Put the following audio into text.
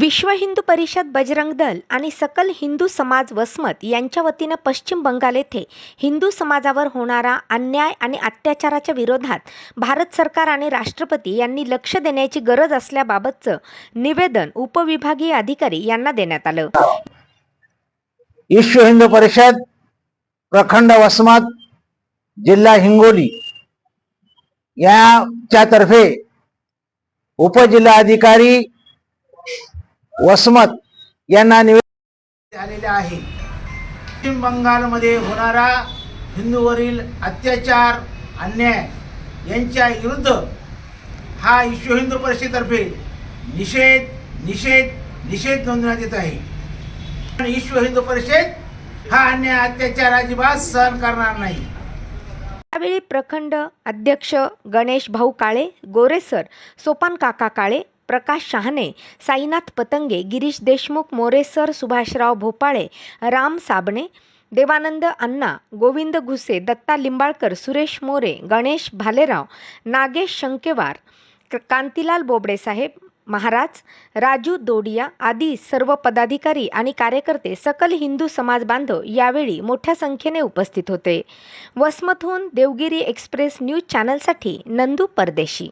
विश्व हिंदू परिषद बजरंग दल आणि सकल हिंदू समाज वसमत यांच्या वतीनं पश्चिम बंगाल येथे हिंदू समाजावर होणारा अन्याय आणि अत्याचाराच्या विरोधात भारत सरकार आणि राष्ट्रपती यांनी लक्ष देण्याची गरज असल्याबाबतचं निवेदन उपविभागीय अधिकारी यांना देण्यात आलं. विश्व हिंदू परिषद प्रखंड वसमत जिल्हा हिंगोली याच्या तर्फे उपजिल्हाधिकारी वसमत यांना निवेदन आलेले आहे. पश्चिम बंगालमध्ये होणारा हिंदूवरील अत्याचार अन्याय यांच्या विरुद्ध हा विश्व हिंदू परिषदेतर्फे निषेध निषेध निषेध नोंदवण्यात येत आहे. पण विश्व हिंदू परिषद हा अन्याय अत्याचार अजिबात सहन करणार नाही. यावेळी प्रखंड अध्यक्ष गणेश भाऊ काळे गोरेसर सोपान काका काळे प्रकाश शहाणे साईनाथ पतंगे गिरीश देशमुख मोरेसर सुभाषराव भोपाळे राम साबणे देवानंद अण्णा गोविंद घुसे दत्ता लिंबाळकर सुरेश मोरे गणेश भालेराव नागेश शंकेवार क- कांतीलाल बोबडे साहेब महाराज राजू दोडिया आदी सर्व पदाधिकारी आणि कार्यकर्ते सकल हिंदू समाज बांधव यावेळी मोठ्या संख्येने उपस्थित होते. वसमतहून देवगिरी एक्सप्रेस न्यूज चॅनलसाठी नंदू परदेशी.